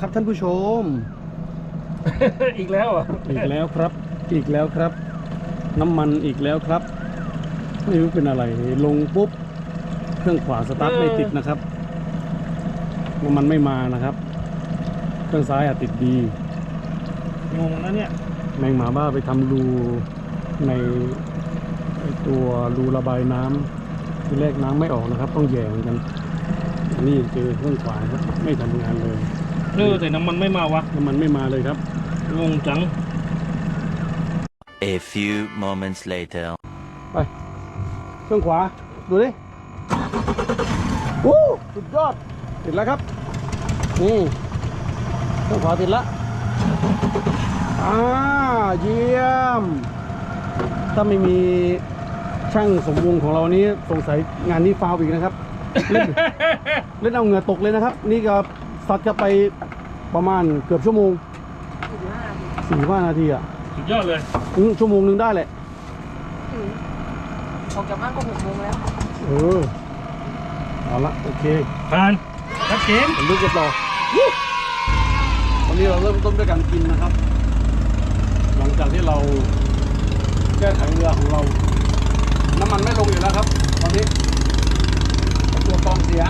ครับท่านผู้ชม อีกแล้วอะอีกแล้วครับ อีกแล้วครับ น้ำมันอีกแล้วครับ ไม่รู้เป็นอะไร ลงปุ๊บ เครื่องขวาสตาร์ทไม่ติดนะครับน้ำมันไม่มานะครับ เครื่องซ้ายอะติดดีงงนะเนี่ยแมงหมาบ้าไปทำรูในไอ้ตัวรูระบายน้ำทีแรกน้ำไม่ออกนะครับ ต้องแย่เหมือนกันนี่เจอเครื่องขวาครับไม่ทำงานเลย เออแต่น้ำมันไม่มาวะ น้ำมันไม่มาเลยครับ งงจัง A few moments later. ไปเครื่องขวา ดูดิโอ้สุดยอด ติดแล้วครับ นี่เครื่องขวาติดแล้วอ่าเยี่ยม ถ้าไม่มีช่างสมวงของเรานี้สงสัยงานนี้ฟาวอีกนะครับ เล่น เล่นเอาเหงื่อตกเลยนะครับ นี่ก็ ซัดกันไปประมาณเกือบชั่วโมงสี่ห้านาทีอะสุดยอดเลยอืมชั่วโมงหนึงได้แหละออกจากบ้านก็หกโมงแล้ว เออ เอาละโอเคผ่านชัดเจนผมลุกกันต่อวันนี้เราเริ่มต้นด้วยการกินนะครับ หลังจากที่เราแก้ไขเรือของเรา น้ำมันไม่ลงอยู่แล้วครับ ตอนนี้ตัวกรองเสีย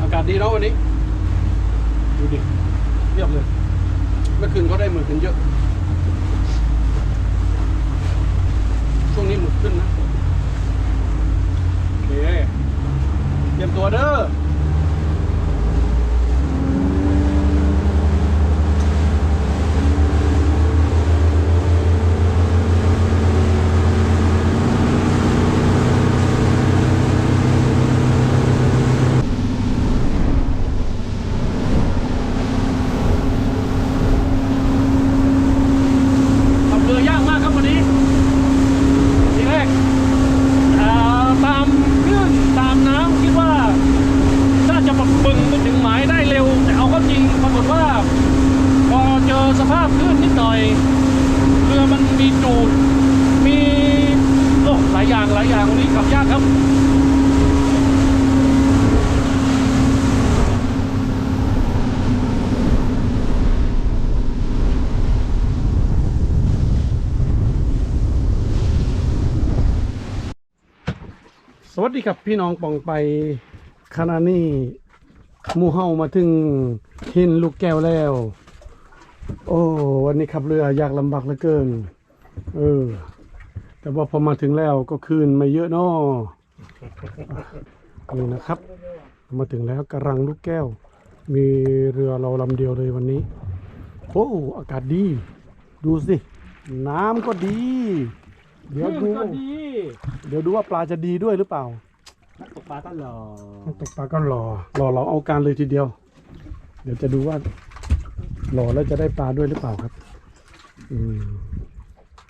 อากาศ ดีเนาะวันนี้ ดูดิเรียบเลย เมื่อคืนเขาได้หมึกกันเยอะ ช่วงนี้หมึกขึ้นนะ โอเค เตรียมตัวเด้อ ขับเรือยากมากครับวันนี้ ทีแรกอ่าตามคลื่นตามน้ำคิดว่าน่าจะปักบึงไปถึงหมายได้เร็ว แต่เอาเข้าจริงปรากฏว่า พอเจอสภาพคลื่นนิดหน่อย เรือมันมีจูด มีโอ้หลายอย่างหลายอย่างวันนี้ขับยากครับ ส วัสดีครับพี่น้องปองไปขณะนี้มูเฮามาถึงหินลูกแก้วแล้ว โอ้วันนี้ขับเรือยากลำบากเหลือเกิน เออ แต่ว่าพอมาถึงแล้วก็คืนไม่เยอะเนาะนี่นะครับ มาถึงแล้วกระรังลูกแก้ว มีเรือเราลำเดียวเลยวันนี้ โอ้อากาศดี ดูสิ น้ำก็ดี เดี๋ยวดู ก็ดีเดี๋ยวดูว่าปลาจะดีด้วยหรือเปล่า นักตกปลาก็หล่อตกปลาก็รอรอเราเอาการเลยทีเดียว เดี๋ยวจะดูว่ารอแล้วจะได้ปลาด้วยหรือเปล่าครับ อืม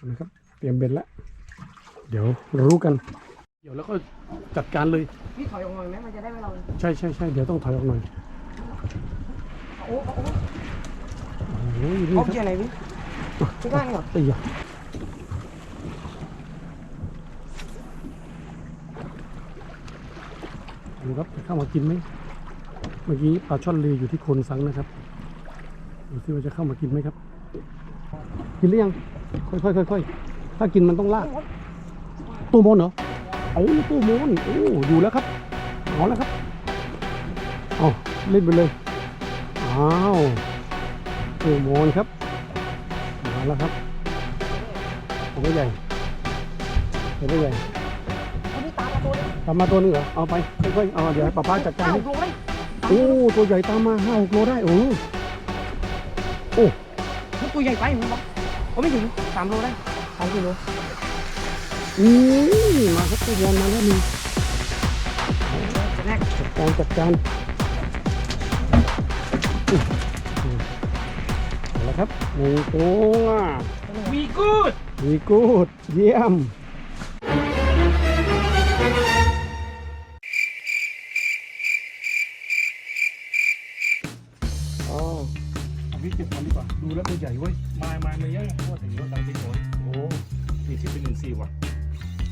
นะครับ เตรียมเบ็ดแล้ว เดี๋ยวรู้กัน เดี๋ยวแล้วก็จัดการเลย พี่ถอยออกมาไหมมันจะได้ไม่เราใช่ใช่ใช่เดี๋ยวต้องถอยออกหน่อยโอ้โอ้โอ้ยนี่เอาคเกียรับร์ไหนพี่พี่ข้างนี่เหรอตีอะ ดูครับจะเข้ามากินไหมเมื่อกี้ปลาช่อนลีอยู่ที่คนสังนะครับดูซิว่าจะเข้ามากินไหมครับ กินหรือยังค่อยๆค่อยๆถ้ากินมันต้องลากตู้มนเหรอโอ้ตู้มนโอ้อยู่แล้วครับเอาแล้วครับเอาเล่นไปเลยอ้าวตู้มนครับมาแล้วครับตัวใหญ่ตัวใหญ่ มาตัวนี้ตามมาตัวนึงเหรอ เอาไปค่อยๆเอาเดี๋ยวให้ป้าป้าจัดการอ้าวให้ลงเลยโอ้ ตัวใหญ่ตามมาห้าหกโลได้ โอ้โอ้มันตัวใหญ่ไปผมบอกเขาไม่ถึงสามโลได้สามกิโลอืมมาครับตัวใหญ่มาแล้วนี่จะแรกจัดการจัดการอื้อเอาละครับหนึ่งตัววีกูดวีกูดเยี่ยม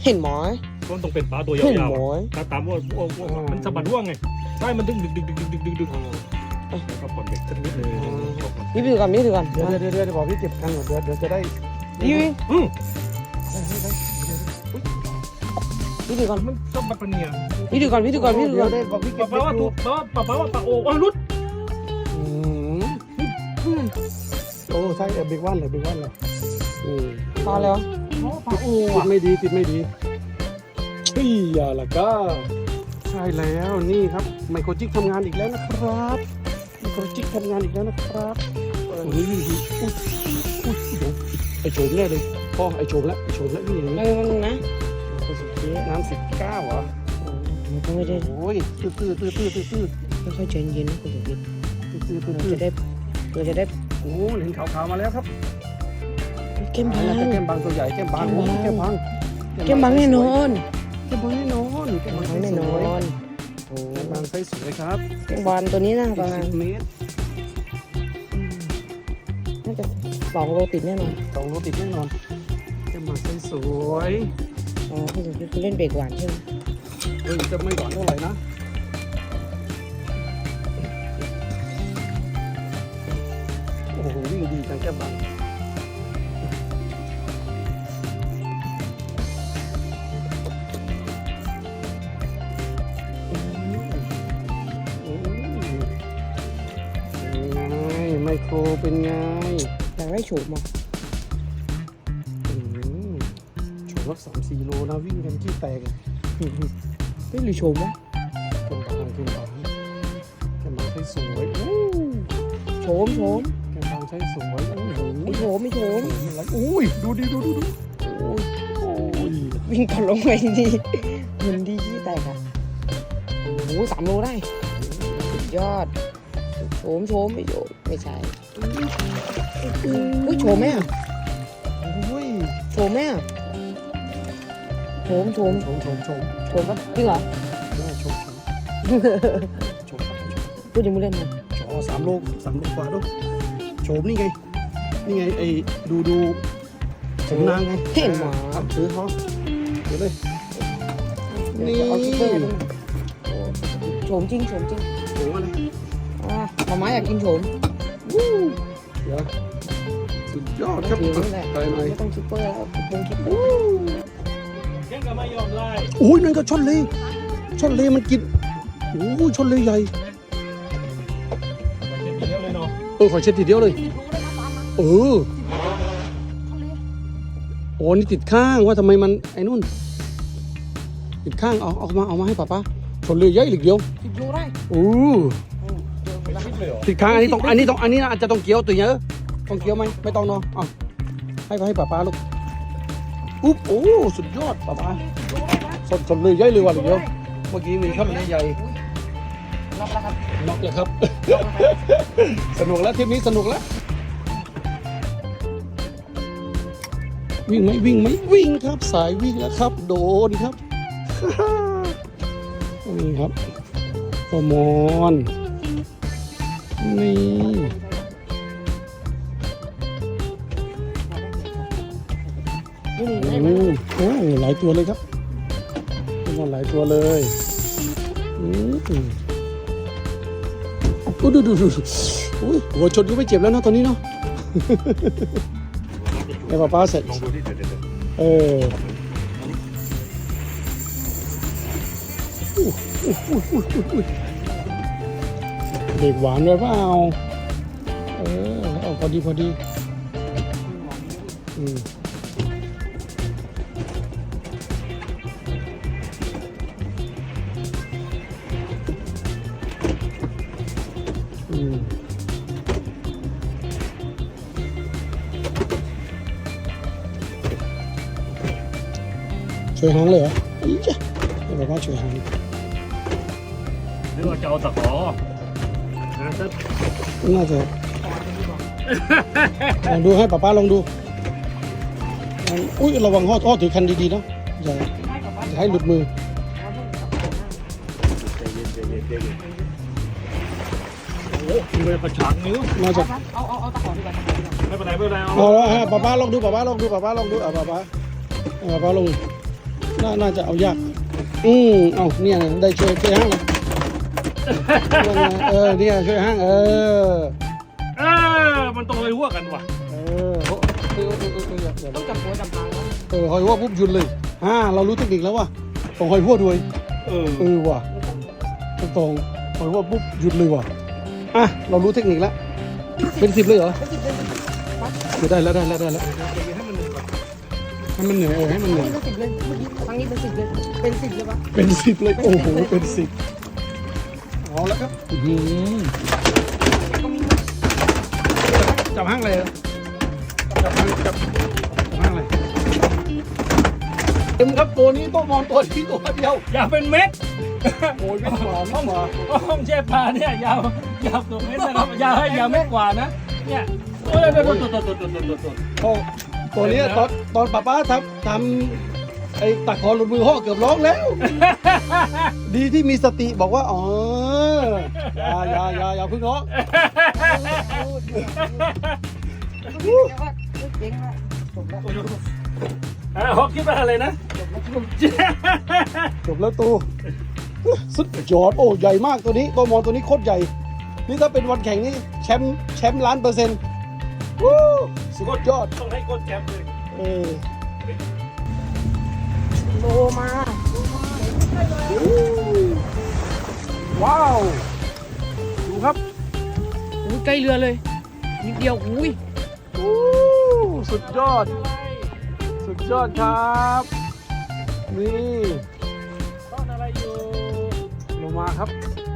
เห็นหมอยก็ต้องเป็นปลาตัวเห็นยาวหมอยๆถ้าตามว่าว่าว่ามันสะบัดร่วงไงใช่มันดึงดึงดึงดึงดึงดึงดึงดึงแล้วก็ผ่อนเบรกสักนิดนึงนี่ถือก่อนนี่ถือก่อนเดี๋ยวเดี๋ยวเดี๋ยวเดี๋ยวบอกพี่เก็บกันก่อนเดี๋ยวเดี๋ยวจะได้นี่วิ่งอืมนี่ถือก่อนมันสะบัดปะเนี่ยนี่ถือก่อนนี่ถือก่อนนี่ถือเดี๋ยก่วอนได้บอกพี่ปเก็ลาบปลาว่าดูถูกปลาปลาปลาว่าปลาโอ้โอ้ยรุดอืมโอ้ใช่เออบิ๊กวันเลยบิ๊กวันเลยอืม พอแล้วปลาโอ้ติดไม่ดีติดไม่ดีเฮ้ยอย่าละก็ใช่แล้วนี่ครับไมโครจิกทำงานอีกแล้วนะครับไมโครจิกทำงานอีกแล้วนะครับโอ้ยวิ่งดีอุ๊ยอุ๊ยเดี๋ยวไอโฉมแน่เลยพ่อไอโฉมแล้วไอโฉมแล้วนี่อย่างนี้ไม่ไม่นะน้ำสิบเก้าเหรอมันก็ไม่ได้โอ้ยตื้อตื้อตื้อตื้อตื้อตื้อค่อยๆใจเย็นนะคุณสุกินตื้อตื้อเราตื้อจะได้เราจะได้โอ้เห็นขาวๆมาแล้วครับเก้มมาบางแล้วแก้มบางตัวใหญ่แก้มบางโอ้แก้มบางเก้มบางแน่นอนแก้มบางแน่นอนแก้มบาบางงแน่นอนโอ้แก้มบางไซส์สวยครับเก้มบอลตัวนี้นะประมาณสิบเมตรน่าจะสองโลติดแน่นอนสองโลติดแน่นอนแก้มบางไซส์สวยอ๋อคุณสุกินคุณเล่นเบรกหวานใช่ไหมเฮ้ยจะไม่หวานเท่าไหร่นะโอ้โหวิ่งดีจังแก้มบาง โครเป็นไงอยากได้โฉมอะอืมโฉมรถสามสี่โลนะวิ่งกันขี้แตกอะเฮ้ยหรือโฉมวะเกินบางเกินบางแกมบางใช้สวยโอ้โฉมโฉมแกมบางใช้สวยโอ้โหมีโฉมมีโฉมอะไรอุ้ยดูดิดูดูดูโอ้ยโอ้ยวิ่งตอนลงไปดีเงินดีที่แตกอะโอ้โหสามโลได้สุดยอด โฉมโฉมไม่โฉมไม่ใช่อุ้ยโฉมไหมอะโอ้ยโฉมไหมอะโฉมโฉมชมชมชมโฉมครับจริงเหรอแม่ชมชมชมพูดยังไม่เล่นนะชมสามโลสามโลกว่าดูโฉมนี่ไง นี่ไงไอ้ดูดูผมนางไงเห็นหมาครับซื้อเขาเดี๋ยวเลยเดี๋ยวจะเอาซุปเปอร์มาโอ้โฉมจริงโฉมจริงโอ้อะไรอ่า หมาม้าอยากกินโฉมเดี๋ยวสุดยอดครับเดี๋ยวนี่แหละไปหน่อยไม่ต้องซุปเปอร์แล้วคงคิดเปอร์ยังก็ไม่ยอมไล่โอ้ยนั่นก็ช่อนเลยช่อนเลยมันกินโอ้ยช่อนเลยใหญ่มันจะมีเยอะเลยเนาะเออขอเช็ดทีเดียวเลย เออโอ้นี่ติดข้างว่าทำไมมันไอ้นู่น ติดข้างเอาเอามาเอามาให้ป้าป้าชนเลยใหญ่หรือเดียวสิบโลได้โอ้ไม่คิด เลยเหรอติดข้างอันนี้ต้องอันนี้ต้องอันนี้อาจจะต้องเกี่ยวตัวเนี้ยต้องเกี่ยวไหมไม่ต้องเนาะเอาให้ให้ป้าป้าลูกอุ๊บโอ้สุดยอดป้าป้าสดชนเลยใหญ่เลยว่ะหรือเดียวเมื่อกี้มีช่อนเลยใหญ่รอบแล้วครับน็อกเลยครับ สนุกแล้วทริปนี้สนุกแล้ววิ่งไหมวิ่งไหมวิ่งครับ สายวิ่งแล้วครับ โดนครับนี่ครับโฟมอน นี่นี่ อืได้ไหมมโอ้หลายตัวเลยครับโฟมอนหลายตัวเลยอืมอู้ดูดูดูดูอุ้ยหัวชนก็ไม่เจ็บแล้วเนาะตอนนี้เนาะไอ้ป้าป้าเสร็จลองดูที่เดี๋ยวเดี๋ยวเดี๋ยวเอออุ๊ยอุ๊ยอุ๊ยอุ๊ย เด็กหวานด้วยเปล่าเออเอาพอดีพอดีอืมอืมช่วยหางเลยเหรออีจ้ะเดี๋ยวบอกว่าช่วยหางหรือว่าจะเอาตะขอ นะถ้าน่าจะลองดูให้ป้าป้าลองดูลองอุ้ยระวังห่อท่อถือคันดีๆนะอย่าอย่าให้หลุดมือใจเย็นใจเย็นใจเย็นโอ้โหมันกระฉากนิ้วน่าจะเอาเอาเอาตะขอดีกว่าไม่เป็นไรไม่เป็นไรเอาเอาแล้วฮะป้าป้าลองดูป้าป้าลองดูป้าป้าลองดูอะป้าป้าเอาปลาลงน่าน่าจะเอายาก อืมเอาเนี่ยได้ช่วยช่วยห้างเลย เออเนี่ยช่วยห้างเออ เออมันตรงเลยหัวกันว่ะเออเออเออเออเอออย่าอย่าต้องจับหัวจับหางนะเออหอยหัวปุ๊บหยุดเลยอ่าเรารู้เทคนิคแล้วว่ะตรงหอยหัวด้วย เออเออว่ะตรงหอยหัวปุ๊บหยุดเลยว่ะอะเรารู้เทคนิคแล้วเป็นสิบเลยเหรอไม่ติดเลยปั๊บเดี๋ยวได้แล้วได้แล้วได้แล้วให้มันเหนื่อยเออให้มันเหนื่อยนี่เป็นสิบเลยเมื่อกี้ครั้งนี้เป็นสิบเลยเป็นสิบเลยปะเป็นสิบเลยโอ้โหเป็นสิบ เอาแล้วครับอื้อหือจับห้างเลยเหรอจับห้างจับจับห้างเลยเต็มครับตัวนี้ต้องมองตัวที่ตัวเดียวอย่าเป็นเม็ด โอ้ยไม่หวานไม่หวานห้องเชฟพาเนี่ยยาวยาวตัวเม็ดนะครับยาวให้ยาวเม็ดกว่านะ เนี่ยเออตัวตัวตัวตัวตัวตัวตัวโอ้ตัวนี้ตอนตอนป้าป้าทำทำไอ้ตะขอหลุดมือห่อเกือบร้องแล้ว ดีที่มีสติบอกว่า อ๋อ อย่าอย่าอย่าอย่าเพึ่งร้องเก่งมากจบแล้วอะฮอกคิดว่าอะไรนะจบแล้วตูสุดยอดโอ้ใหญ่มากตัวนี้ตัวมอนตัวนี้โคตรใหญ่ นี่ถ้าเป็นวันแข่งนี่แชมป์แชมป์ล้านเปอร์เซ็นต์วู้สุดยอดต้องให้กดแคปเลยเออโลมา ว้าว ดูครับอุ้ยใกล้เรือเลยนิดเดียวอุ้ยวู้สุดยอด สุดยอดครับ นี่ต้อนอะไรอยู่ลงมาครับ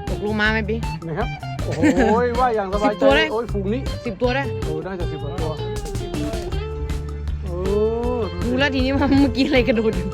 ตกลงมาไหมพี่นะครับ โอ้โหว่าอย่างสบายสิบใจตัวได้โอ้ยฝูงนี้สิบตัวได้โอ้ได้จะสิบกว่าตัวโอ้ดูแล้วทีนี้ว่าเมื่อกี้อะไรกระโดดอยู่